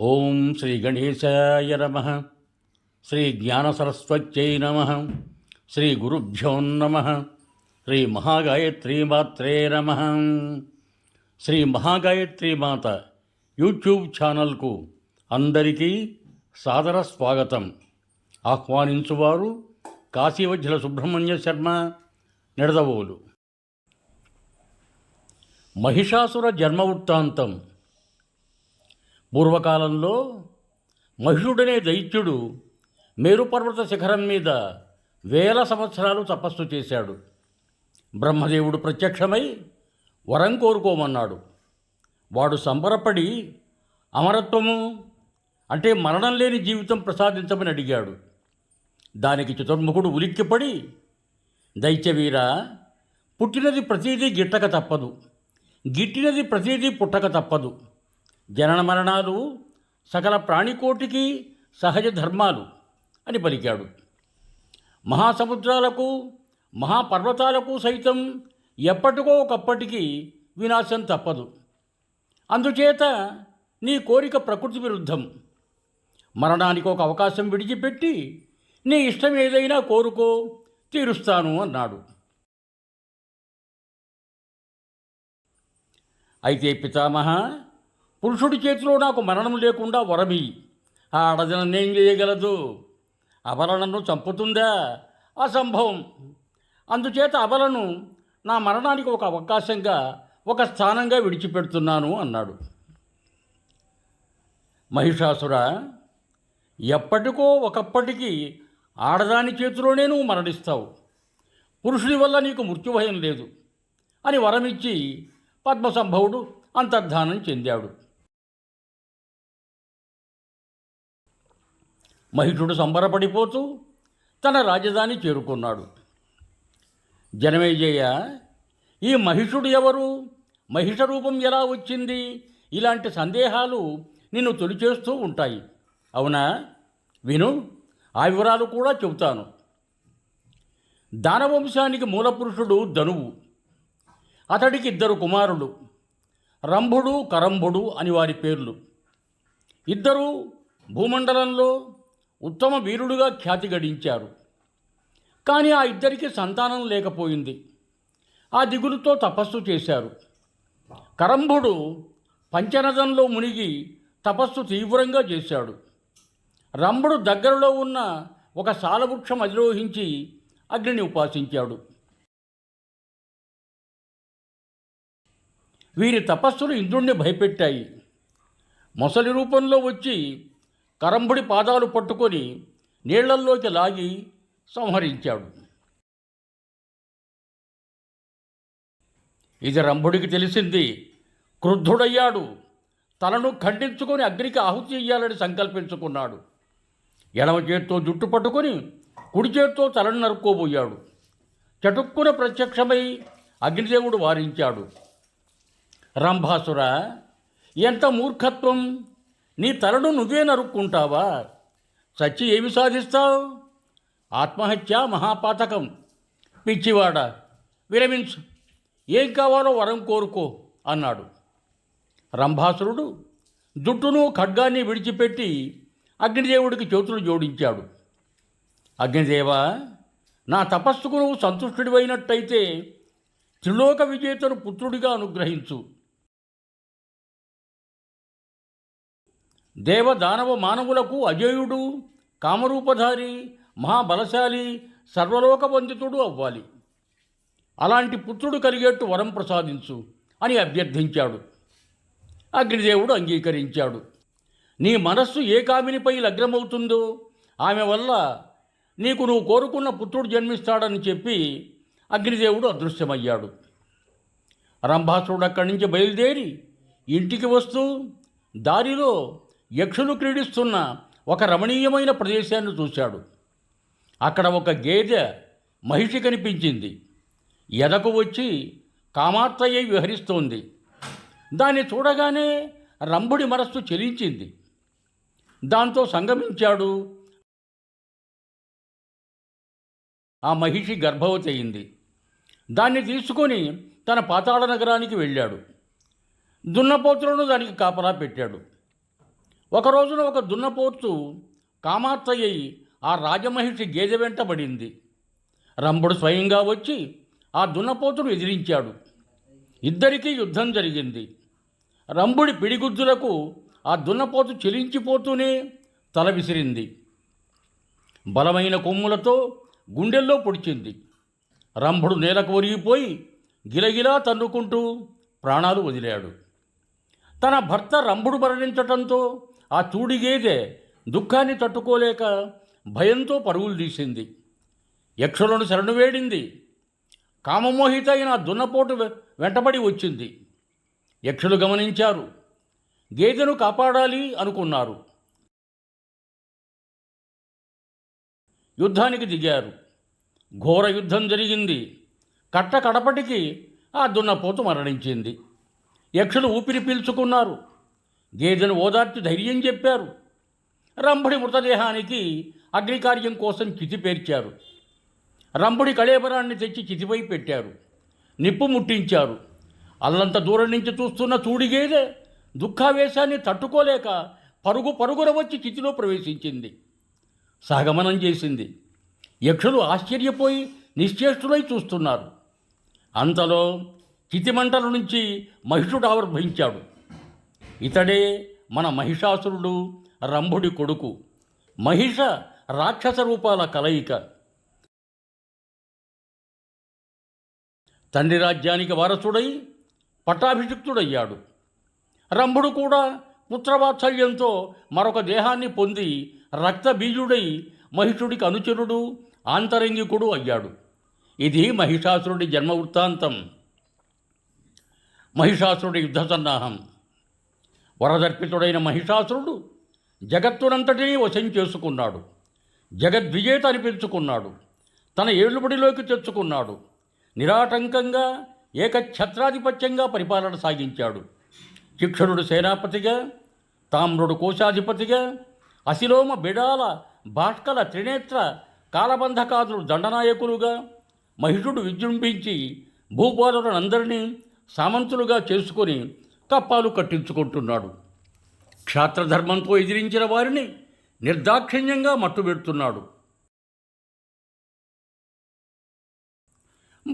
ఓం శ్రీ గణేశాయ నమ. శ్రీ జ్ఞానసరస్వత్యై నమ. శ్రీ గురుభ్యో నమ. శ్రీ మహాగాయత్రీమాత్రే నమ. శ్రీ మహాగాయత్రి మాత యూట్యూబ్ ఛానల్కు అందరికీ సాదర స్వాగతం. ఆహ్వానించువారు కాశీవజ్జల సుబ్రహ్మణ్య శర్మ నిడదవోలు. మహిషాసుర జన్మ వృత్తాంతం పూర్వకాలంలో మహిషుడనే దైత్యుడు మేరుపర్వత శిఖరం మీద వేల సంవత్సరాలు తపస్సు చేశాడు. బ్రహ్మదేవుడు ప్రత్యక్షమై వరం కోరుకోమన్నాడు. వాడు సంబరపడి అమరత్వము అంటే మరణం లేని జీవితం ప్రసాదించమని అడిగాడు. దానికి చతుర్ముఖుడు ఉలిక్కిపడి దైత్యవీర పుట్టినది ప్రతీదీ గిట్టక తప్పదు. గిట్టినది ప్రతీదీ పుట్టక తప్పదు. జనన మరణాలు సకల ప్రాణికోటికి సహజ ధర్మాలు అని పలికాడు. మహాసముద్రాలకు మహాపర్వతాలకు సైతం ఎప్పటికో ఒకప్పటికి వినాశం తప్పదు. అందుచేత నీ కోరిక ప్రకృతి విరుద్ధం. మరణానికి ఒక అవకాశం విడిచిపెట్టి నీ ఇష్టం ఏదైనా కోరుకో తీరుస్తాను అన్నాడు. అయితే పితామహ పురుషుడి చేతిలో నాకు మరణం లేకుండా వరమి. ఆ ఆడదనన్నేం చేయగలదు? అబలనను చంపుతుందా? అసంభవం. అందుచేత అబలను నా మరణానికి ఒక అవకాశంగా ఒక స్థానంగా విడిచిపెడుతున్నాను అన్నాడు. మహిషాసుర ఎప్పటికో ఒకప్పటికి ఆడదాని చేతిలోనే నువ్వు మరణిస్తావు. పురుషుడి వల్ల నీకు మృత్యుభయం లేదు అని వరమిచ్చి పద్మసంభవుడు అంతర్ధానం చెందాడు. మహిషుడు సంబరపడిపోతూ తన రాజధాని చేరుకున్నాడు. జనమేజయ ఈ మహిషుడు ఎవరు? మహిష రూపం ఎలా వచ్చింది? ఇలాంటి సందేహాలు నిన్ను తొలిచేస్తూ ఉంటాయి. అవునా? విను ఆ వివరాలు కూడా చెబుతాను. దానవంశానికి మూలపురుషుడు ధనువు. అతడికి ఇద్దరు కుమారులు. రంభుడు కరంభుడు అని వారి పేర్లు. ఇద్దరూ భూమండలంలో ఉత్తమ వీరుడుగా ఖ్యాతి గడించారు. కానీ ఆ ఇద్దరికి సంతానం లేకపోయింది. ఆ దిగులుతో తపస్సు చేశారు. కరంభుడు పంచనదంలో మునిగి తపస్సు తీవ్రంగా చేశాడు. రంభుడు దగ్గరలో ఉన్న ఒక సాలవృక్షం అధిరోహించి అగ్నిని ఉపాసించాడు. వీరి తపస్సులు ఇంద్రుణ్ణి భయపెట్టాయి. మొసలి రూపంలో వచ్చి కరంబుడి పాదాలు పట్టుకొని నీళ్ళల్లోకి లాగి సంహరించాడు. ఇది రంభుడికి తెలిసింది. క్రుద్ధుడయ్యాడు. తలను ఖండించుకొని అగ్నికి ఆహుతి చెయ్యాలని సంకల్పించుకున్నాడు. ఎడమ చేత్తో జుట్టు పట్టుకొని కుడి చేత్తో తలను నరుక్కోబోయాడు. చటుక్కున ప్రత్యక్షమై అగ్నిదేవుడు వారించాడు. రంభాసుర ఎంత మూర్ఖత్వం! నీ తలను నువ్వే నరుక్కుంటావా? చచ్చి ఏమి సాధిస్తావు? ఆత్మహత్య మహాపాతకం. పిచ్చివాడ విరమించు. ఏం కావాలో వరం కోరుకో అన్నాడు. రంభాసురుడు జుట్టును ఖడ్గాన్ని విడిచిపెట్టి అగ్నిదేవుడికి చేతులు జోడించాడు. అగ్నిదేవ నా తపస్సుకు నువ్వు సంతుష్టుడివైనట్టయితే త్రిలోక విజేతను పుత్రుడిగా అనుగ్రహించు. దేవ దానవ మానవులకు అజేయుడు కామరూపధారి మహాబలశాలి సర్వలోక వందితుడు అవ్వాలి. అలాంటి పుత్రుడు కలిగేట్టు వరం ప్రసాదించు అని అభ్యర్థించాడు. అగ్నిదేవుడు అంగీకరించాడు. నీ మనస్సు ఏ కామినిపై లగ్నమవుతుందో ఆమె వల్ల నీకు నువ్వు కోరుకున్న పుత్రుడు జన్మిస్తాడని చెప్పి అగ్నిదేవుడు అదృశ్యమయ్యాడు. రంభాసురుడు అక్కడి నుంచి బయలుదేరి ఇంటికి వస్తూ దారిలో యక్షులు క్రీడిస్తున్న ఒక రమణీయమైన ప్రదేశాన్ని చూశాడు. అక్కడ ఒక గేదె మహిషి కనిపించింది. ఎదకు వచ్చి కామార్తయ్య విహరిస్తోంది. దాన్ని చూడగానే రంభుడి మనస్సు చెలించింది. దాంతో సంగమించాడు. ఆ మహిషి గర్భవతి అయింది. దాన్ని తీసుకొని తన పాతాళ నగరానికి వెళ్ళాడు. దున్నపోతులను దానికి కాపలా పెట్టాడు. ఒక రోజున ఒక దున్నపోతు కామాత్తయ్యి ఆ రాజమహిషి గేదె వెంటబడింది రంభుడు స్వయంగా వచ్చి ఆ దున్నపోతును ఎదిరించాడు. ఇద్దరికీ యుద్ధం జరిగింది. రంభుడి పిడిగుద్దులకు ఆ దున్నపోతు చెలించిపోతూనే తల విసిరింది. బలమైన కొమ్ములతో గుండెల్లో పొడిచింది. రంభుడు నేలకు ఒరిగిపోయి గిలగిలా తన్నుకుంటూ ప్రాణాలు వదిలాడు. తన భర్త రంభుడు మరణించటంతో ఆ తూడిగేదె దుఃఖాన్ని తట్టుకోలేక భయంతో పరుగులు తీసింది. యక్షులను శరణు వేడింది. కామమోహిత అయిన దున్నపోటు వెంటబడి వచ్చింది. యక్షులు గమనించారు. గేదెను కాపాడాలి అనుకున్నారు. యుద్ధానికి దిగారు. ఘోర యుద్ధం జరిగింది. కట్ట కడపటికి ఆ దున్నపోతు మరణించింది. యక్షులు ఊపిరి పీల్చుకున్నారు. గేదెను ఓదార్చి ధైర్యం చెప్పారు. రంభుడి మృతదేహానికి అగ్నికార్యం కోసం చితి పేర్చారు. రంభుడి కళేబరాన్ని తెచ్చి చితిపై పెట్టారు. నిప్పు ముట్టించారు. అల్లంత దూరం నుంచి చూస్తున్న చూడిగేదే దుఃఖావేశాన్ని తట్టుకోలేక పరుగు పరుగున వచ్చి చితిలో ప్రవేశించింది. సహగమనం చేసింది. యక్షులు ఆశ్చర్యపోయి నిశ్చేష్టులై చూస్తున్నారు. అంతలో చితిమంటల నుంచి మహిషుడు ఆవిర్భవించాడు. ఇతడే మన మహిషాసురుడు రంభుడి కొడుకు. మహిష రాక్షస రూపాల కలయిక. తండ్రి రాజ్యానికి వారసుడై పట్టాభిషిక్తుడయ్యాడు. రంభుడు కూడా పుత్రవాత్సల్యంతో మరొక దేహాన్ని పొంది రక్తబీజుడై మహిషుడికి అనుచరుడు ఆంతరంగికుడు అయ్యాడు. ఇది మహిషాసురుడి జన్మ వృత్తాంతం మహిషాసురుడి యుద్ధ సన్నాహం. వరదర్పితుడైన మహిషాసురుడు జగత్తునంతటినీ వశం చేసుకున్నాడు. జగద్విజేత అనిపించుకున్నాడు తన ఏళ్ళుబడిలోకి తెచ్చుకున్నాడు. నిరాటంకంగా ఏకఛత్రాధిపత్యంగా పరిపాలన సాగించాడు. శిక్షణుడు సేనాపతిగా తామ్రుడు కోశాధిపతిగా అశిలోమ బిడాల భాష్కల త్రినేత్ర కాలబంధకాదులు దండనాయకులుగా మహిషుడు విజృంభించి భూపాలులందరినీ సామంతులుగా చేసుకొని కప్పాలు కట్టించుకుంటున్నాడు. క్షాత్రధర్మంతో ఎదిరించిన వారిని నిర్దాక్షిణ్యంగా మట్టుబెడుతున్నాడు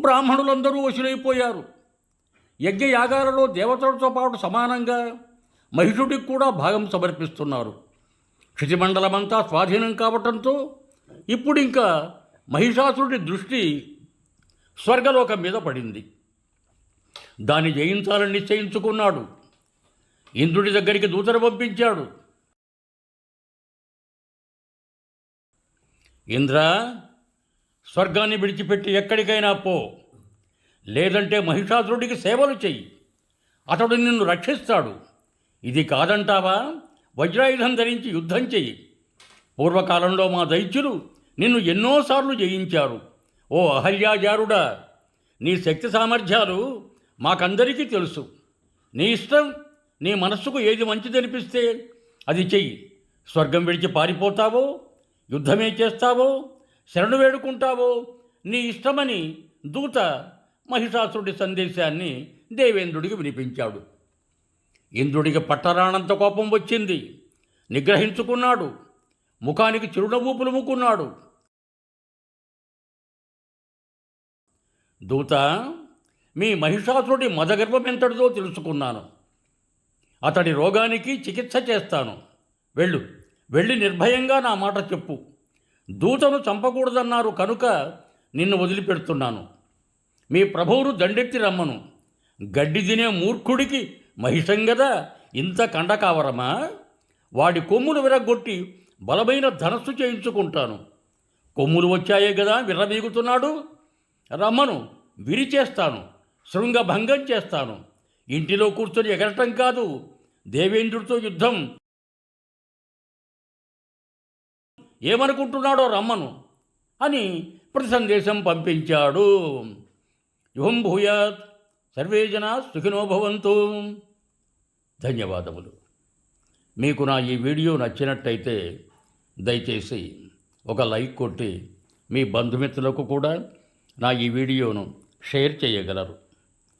బ్రాహ్మణులందరూ వశులైపోయారు. యజ్ఞయాగాలలో దేవతలతో పాటు సమానంగా మహిషుడికి కూడా భాగం సమర్పిస్తున్నారు. క్షితిమండలమంతా స్వాధీనం కావటంతో ఇప్పుడు ఇంకా మహిషాసురుడి దృష్టి స్వర్గలోకం మీద పడింది. దాన్ని జయించాలని నిశ్చయించుకున్నాడు. ఇంద్రుడి దగ్గరికి దూతను పంపించాడు. ఇంద్ర స్వర్గాన్ని విడిచిపెట్టి ఎక్కడికైనా పో. లేదంటే మహిషాసురుడికి సేవలు చెయ్యి. అతడు నిన్ను రక్షిస్తాడు. ఇది కాదంటావా? వజ్రాయుధం ధరించి యుద్ధం చెయ్యి. పూర్వకాలంలో మా దైత్యులు నిన్ను ఎన్నోసార్లు జయించారు. ఓ అహల్యాజారుడా నీ శక్తి సామర్థ్యాలు మాకందరికీ తెలుసు. నీ ఇష్టం నీ మనస్సుకు ఏది మంచిదనిపిస్తే అది చెయ్యి. స్వర్గం విడిచి పారిపోతావో యుద్ధమే చేస్తావో శరణు వేడుకుంటావో నీ ఇష్టమని దూత మహిషాసురుడి సందేశాన్ని దేవేంద్రుడికి వినిపించాడు. ఇంద్రుడికి పట్టరానంత కోపం వచ్చింది. నిగ్రహించుకున్నాడు. ముఖానికి చిరునవ్వు పులుముకున్నాడు. దూత మీ మహిషాసురుడి మదగర్భం ఎంతటిదో తెలుసుకున్నాను. అతడి రోగానికి చికిత్స చేస్తాను. వెళ్ళు వెళ్ళి నిర్భయంగా నా మాట చెప్పు. దూతను చంపకూడదన్నారు కనుక నిన్ను వదిలిపెడుతున్నాను. మీ ప్రభువును దండెత్తి రమ్మను. గడ్డి తినే మూర్ఖుడికి మహిషం గదా ఇంత కండకావరమా వాడి కొమ్ములు విరగొట్టి బలమైన ధనస్సు చేయించుకుంటాను. కొమ్ములు వచ్చాయే కదా విర్రబీగుతున్నాడు రమ్మను విరిచేస్తాను. శృంగభంగం చేస్తాను. ఇంటిలో కూర్చొని ఎగరటం కాదు దేవేంద్రుడితో యుద్ధం. ఏమనుకుంటున్నాడో రమ్మను అని ప్రతి సందేశం పంపించాడు. యుహం భూయాత్ సర్వే జన సుఖినోభవంతు ధన్యవాదములు. మీకు నా ఈ వీడియో నచ్చినట్టయితే దయచేసి ఒక లైక్ కొట్టి మీ బంధుమిత్రులకు కూడా నా ఈ వీడియోను షేర్ చేయగలరు.